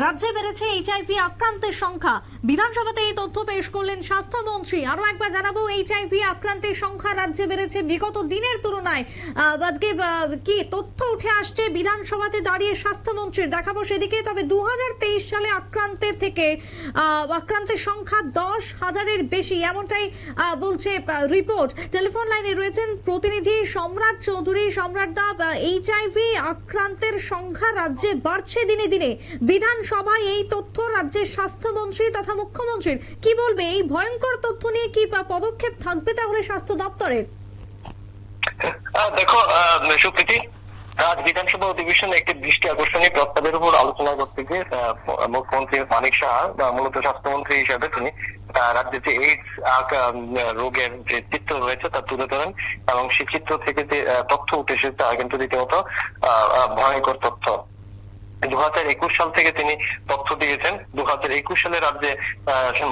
রাজ্যে বেড়েছে এইচআইভি আক্রান্তের সংখ্যা। বিধানসভাতে এই তথ্য পেশ করলেন স্বাস্থ্যমন্ত্রী। আরও একবার জানাব এইচআইভি আক্রান্তের সংখ্যা রাজ্যে বেড়েছে বিগত দিনের তুলনায়। আজকে কি তথ্য উঠে আসছে? বিধানসভাতে দাঁড়িয়ে স্বাস্থ্যমন্ত্রীর দেখাবো সেদিকে, তবে দু সালে আক্রান্তের থেকে আক্রান্তের সংখ্যা দশ হাজারের বেশি, এমনটাই বলছে রিপোর্ট। টেলিফোন লাইনে রয়েছেন প্রতিনিধি সম্রাট চৌধুরী, সম্রাট দা এইচআইভি আক্রান্তের সংখ্যা রাজ্যে বাড়ছে দিনে দিনে। বিধানসভায় এই তথ্য রাজ্যের স্বাস্থ্যমন্ত্রী তথা মুখ্যমন্ত্রীর। কি বলবে? এই ভয়ঙ্কর তথ্য নিয়ে কি পদক্ষেপ থাকবে তাহলে স্বাস্থ্য দপ্তরের? দেখো সুপ্রীতি আজ বিধানসভা অধিবেশনে একটি দৃষ্টি আকর্ষণীয় প্রস্তাবের উপর আলোচনা করতে গিয়ে মুখ্যমন্ত্রী মানিক সাহা মূলত স্বাস্থ্যমন্ত্রী হিসাবে তিনি রাজ্যে যে এইডস রোগের যে চিত্র রয়েছে তা তুলে ধরেন এবং সেই চিত্র থেকে যে তথ্য উঠে এসেছে তা কিন্তু রীতিমতো ভয়ঙ্কর তথ্য। দু হাজার একুশ সাল থেকে তিনি তথ্য দিয়েছেন। দু হাজার একুশ সালে রাজ্যে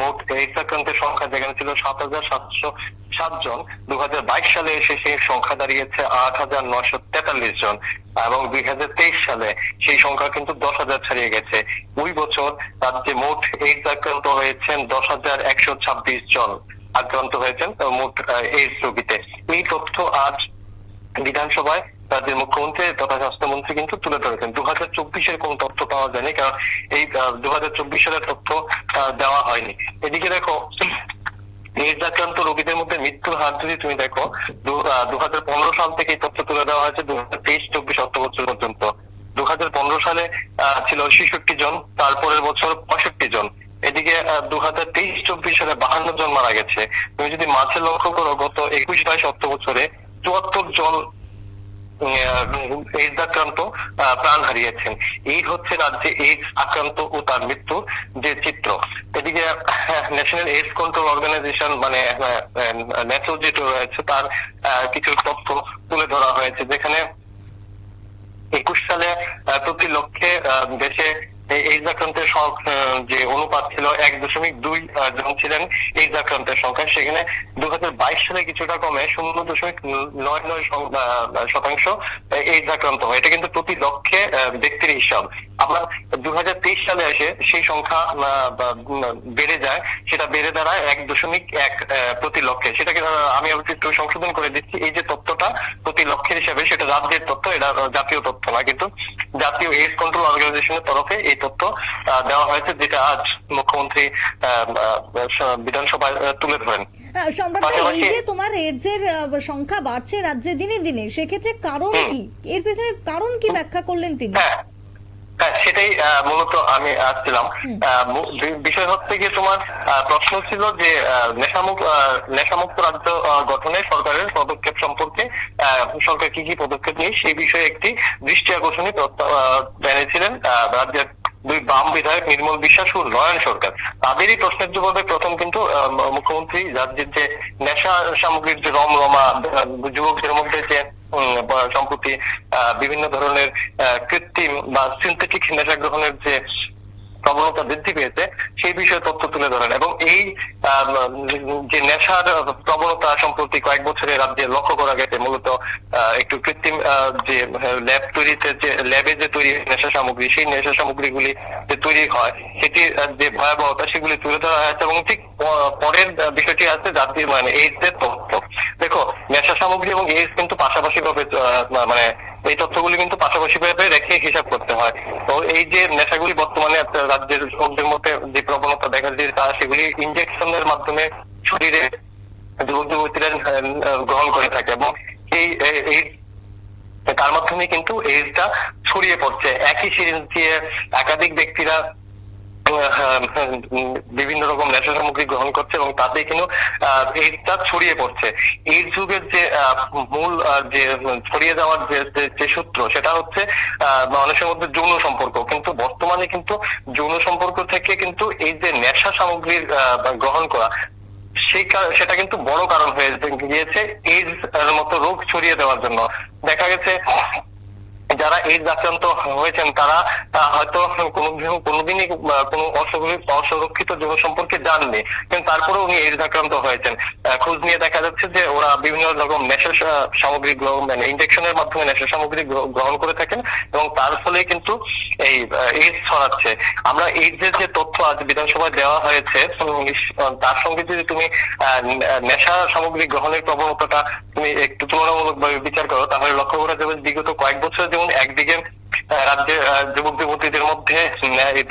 মোট এইডস আক্রান্তের সংখ্যা যেখানে ছিল সাত হাজার সাতশো সাত জন দু হাজার বাইশ সালে এসে সেই সংখ্যা দাঁড়িয়েছে আট হাজার নয়শো তেতাল্লিশ জন এবং দুই হাজার তেইশ সালে সেই সংখ্যা কিন্তু দশ হাজার ছাড়িয়ে গেছে। ওই বছর রাজ্যে মোট এইডস আক্রান্ত হয়েছেন দশ হাজার একশো ছাব্বিশ জন আক্রান্ত হয়েছেন, মোট এইডস রোগীতে। এই তথ্য আজ বিধানসভায় রাজ্যের মুখ্যমন্ত্রী তথা স্বাস্থ্যমন্ত্রী কিন্তু তুলে ধরেছেন। দু হাজার চব্বিশের কোন তথ্য পাওয়া যায়নি, কারণ এই দু হাজার চব্বিশ সালের তথ্য দেওয়া হয়নি। এদিকে দেখো আক্রান্ত রোগীদের মধ্যে মৃত্যুর হার যদি তুমি দেখো, দু হাজার পনেরো সাল থেকে এই তথ্য তুলে দেওয়া হয়েছে দু হাজার তেইশ, চব্বিশ অর্থ বছর পর্যন্ত। দু হাজার পনেরো সালে ছিল ছেষট্টি জন, তারপরের বছর পঁয়ষট্টি জন। এদিকে দু হাজার তেইশ, চব্বিশ সালে বাহান্ন জন মারা গেছে। তুমি যদি মাঝে লক্ষ্য করো, গত একুশ বাইশ অর্থ বছরে চুয়াত্তর জন এইডস আক্রান্ত প্রাণ হারিয়েছেন। এই হচ্ছে রাজ্যে এইডস আক্রান্ত ও তার মৃত্যুর যে চিত্র। এদিকে ন্যাশনাল এইডস কন্ট্রোল অর্গানাইজেশন মানে ন্যাটো যেটা রয়েছে, তার কিছু তথ্য তুলে ধরা হয়েছে, যেখানে একুশ সালে আহ, প্রতি লক্ষে আহ, দেশে এই এইডস আক্রান্তের যে অনুপাত ছিল এক দশমিক দুই জন ছিলেন এইডস আক্রান্তের সংখ্যা। সেখানে দু হাজার বাইশ সালে কিছুটা কমে শূন্য দশমিক নয় নয় শতাংশ এইডস আক্রান্ত হয়। এটা কিন্তু প্রতি লক্ষে ব্যক্তির হিসাব। আবার দু হাজার তেইশ সালে এসে সেই সংখ্যা বেড়ে যায়। সেটা বেড়ে দাঁড়ায় এক দশমিক এক প্রতি লক্ষে। সেটাকে আমি একটু সংশোধন করে দিচ্ছি। এই যে তথ্যটা প্রতি লক্ষের হিসাবে, সেটা রাজ্যের তথ্য, এটা জাতীয় তথ্য না কিন্তু জাতীয় এইডস কন্ট্রোল অর্গানাইজেশনের তরফে এই তথ্য দেওয়া হয়েছে যেটা আজ মুখ্যমন্ত্রী বিধানসভায় তুলে ধরেন। এই যে তোমার সংখ্যা বাড়ছে রাজ্যে দিনে দিনে সেক্ষেত্রে কারণ কি? এর পেছনে কারণ কি ব্যাখ্যা করলেন তিনি? হ্যাঁ। হ্যাঁ সেটাই মূলত আমি আসছিলাম। বিষয় হচ্ছে গিয়ে তোমার প্রশ্ন ছিল যে নেশামুক্ত নেশামুক্ত রাজ্য গঠনে সরকারের পদক্ষেপ সম্পর্কে আহ, সরকার কি কি পদক্ষেপ নিয়ে সেই বিষয়ে একটি দৃষ্টি আকর্ষণী প্রস্তাব আহ, রাজ্যের দুই বাম বিধায়ক নির্মল বিশ্বাস ও নয়ন সরকার। তাদেরই প্রশ্নের জবাবে প্রথম কিন্তু মুখ্যমন্ত্রী রাজ্যের যে নেশা সামগ্রীর যে রম রমা যুবকদের মধ্যে যে সম্প্রতি বিভিন্ন ধরনের কৃত্রিম বা সিনথেটিক নেশা গ্রহণের যে প্রবণতা বৃদ্ধি পেয়েছে সেই বিষয়ে তথ্য তুলে ধরেন। এবং এই যে নেশার প্রবণতা সম্প্রতি কয়েক বছরে রাজ্যে লক্ষ্য করা গেছে মূলত একটু কৃত্রিম যে ল্যাব তৈরিতে যে ল্যাবে যে তৈরি নেশা সামগ্রী সেই নেশা সামগ্রীগুলি যে তৈরি হয় আহ, যে ভয়াবহতা সেগুলি তুলে ধরা হয়েছে এবং ঠিক পরের বিষয়টি আছে জাতীয় মানে এইডস এর তথ্য। দেখো নেশা সামগ্রী এবং এইডস কিন্তু পাশাপাশি ভাবে মানে এই তথ্যগুলি কিন্তু পাশাপাশি ভাবে রেখে হিসাব করতে হয়। তো এই যে নেশাগুলি বর্তমানে রাজ্যের লোকদের মধ্যে যে প্রবণতা দেখা যায় তারা সেগুলি ইনজেকশনের মাধ্যমে শরীরে যুবক যুবতীরা গ্রহণ করে থাকে এবং এই এই- তার মাধ্যমে কিন্তু এইডসটা ছড়িয়ে পড়ছে। একই সিরিজ দিয়ে একাধিক ব্যক্তিরা বিভিন্ন রকম নেশা সামগ্রী গ্রহণ করছে এবং তাতে কিন্তু এইডসটা ছড়িয়ে পড়ছে। এই যুগের যে মূল যে, ছড়িয়ে যাওয়ার যে সূত্র, সেটা হচ্ছে মানুষের মধ্যে যৌন সম্পর্ক। কিন্তু বর্তমানে কিন্তু যৌন সম্পর্ক থেকে কিন্তু এই যে নেশা সামগ্রীর গ্রহণ করা, সেই সেটা কিন্তু বড় কারণ হয়ে গিয়েছে এইডস মতো রোগ ছড়িয়ে দেওয়ার জন্য। দেখা গেছে যারা এইডস আক্রান্ত হয়েছেন, তারা হয়তো কোনো- কোনোদিনই কোনো অসুরক্ষিত যৌন সম্পর্কে জাননি কিন্তু তারপরে উনি এইডস আক্রান্ত হয়েছেন। খোঁজ নিয়ে দেখা যাচ্ছে যে ওরা বিভিন্ন রকম নেশা সামগ্রী গ্রহণ মানে ইনজেকশনের মাধ্যমে নেশা সামগ্রী গ্রহণ করে থাকেন এবং তার ফলে কিন্তু এই এইডস ছড়াচ্ছে। আমরা এইডস এর যে তথ্য আজ বিধানসভায় দেওয়া হয়েছে তার সঙ্গে যদি তুমি নেশা সামগ্রী গ্রহণের প্রবণতাটা তুমি একটু তুলনামূলকভাবে বিচার করো, তাহলে লক্ষ্য করা যাবে বিগত কয়েক বছর যেমন একদিকে রাজ্যের যুবক যুবতীদের মধ্যে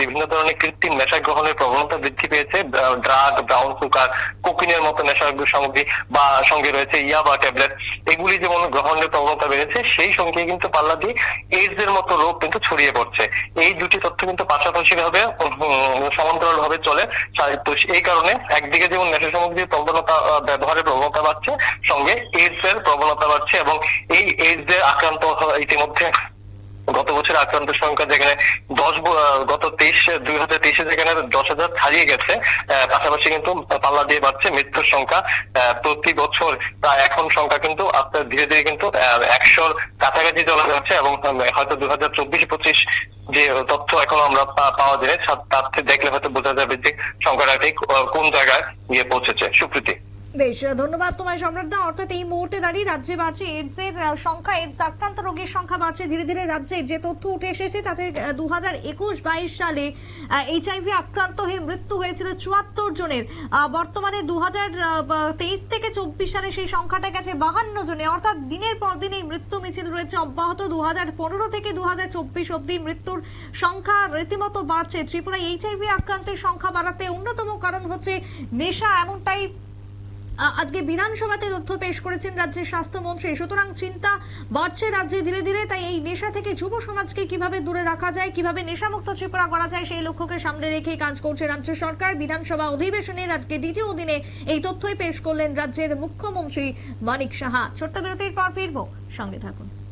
বিভিন্ন ধরনের কৃত্রিম নেশা গ্রহণের প্রবণতা বৃদ্ধি পেয়েছে। ড্রাগ ব্রাউন সুগার কোকিনের মতো নেশা সামগ্রী বা সঙ্গে রয়েছে ইয়া বা ট্যাবলেট এগুলি যেমন গ্রহণের প্রবণতা বেড়েছে, সেই সঙ্গে কিন্তু পাল্লা দিয়ে এইডস এর মতো রোগ কিন্তু ছড়িয়ে পড়ছে। এই দুটি তথ্য কিন্তু পাশাপাশি ভাবে সমান্তরাল ভাবে চলে তো এই কারণে একদিকে যেমন নেশা সামগ্রীর প্রবণতা ব্যবহারের প্রবণতা বাড়ছে, সঙ্গে এইডস এর প্রবণতা বাড়ছে এবং এই এইডস এর আক্রান্ত ইতিমধ্যে গত বছর আক্রান্তের সংখ্যা যেখানে দশ গত তেইশ, দুই হাজার তেইশে যেখানে দশ হাজার ছাড়িয়ে গেছে পাশাপাশি কিন্তু পাল্লা দিয়ে বাড়ছে মৃত্যুর সংখ্যা প্রতি বছর প্রায় এখন সংখ্যা কিন্তু আস্তে ধীরে ধীরে কিন্তু একশোর কাছাকাছি চলে যাচ্ছে এবং হয়তো দু হাজার চব্বিশ, পঁচিশ যে তথ্য এখন আমরা পাওয়া যায় তার দেখলে হয়তো বোঝা যাবে যে সংখ্যাটা ঠিক কোন জায়গায় গিয়ে পৌঁছেছে। সুপ্রীতি। বেশ, ধন্যবাদ তোমায় সম্রাট সম্রাটদা অর্থাৎ এই মুহূর্তে দাঁড়িয়ে রাজ্যে বাড়ছে এইডস এর সংখ্যা এইডস আক্রান্ত রোগীর সংখ্যা বাড়ছে। ধীরে ধীরে রাজ্যে যে তথ্য উঠে এসেছে, তাতে দু হাজার একুশ বাইশ সালে এইচআইভি আক্রান্ত হয়ে মৃত্যু হয়েছিল চুয়াত্তর জনের। বর্তমানে দু হাজার তেইশ থেকে চব্বিশ সালে সেই সংখ্যাটা গেছে বাহান্ন জনে অর্থাৎ দিনের পর দিন এই মৃত্যু মিছিল রয়েছে অব্যাহত। দু হাজার পনেরো থেকে দু হাজার চব্বিশ অব্দি মৃত্যুর সংখ্যা রীতিমতো বাড়ছে। ত্রিপুরায় এইচআইভি আক্রান্তের সংখ্যা বাড়াতে অন্যতম কারণ হচ্ছে নেশা। এমনটাই আজকে বিধানসভাতে তথ্য পেশ করেছেন রাজ্যের স্বাস্থ্যমন্ত্রী। সুতরাং চিন্তা বাড়ছে রাজ্যে ধীরে ধীরে, তাই এই নেশা থেকে যুব সমাজকে কীভাবে দূরে রাখা যায়, কীভাবে নেশামুক্ত ত্রিপুরা করা যায়, সেই লক্ষ্যকে সামনে রেখে কাজ করছে রাজ্য সরকার। বিধানসভা অধিবেশনের আজকে দ্বিতীয় দিনে এই তথ্যই পেশ করলেন রাজ্যের মুখ্যমন্ত্রী মানিক সাহা। ছোট্ট বিরতির পর ফিরবো। সঙ্গে থাকুন।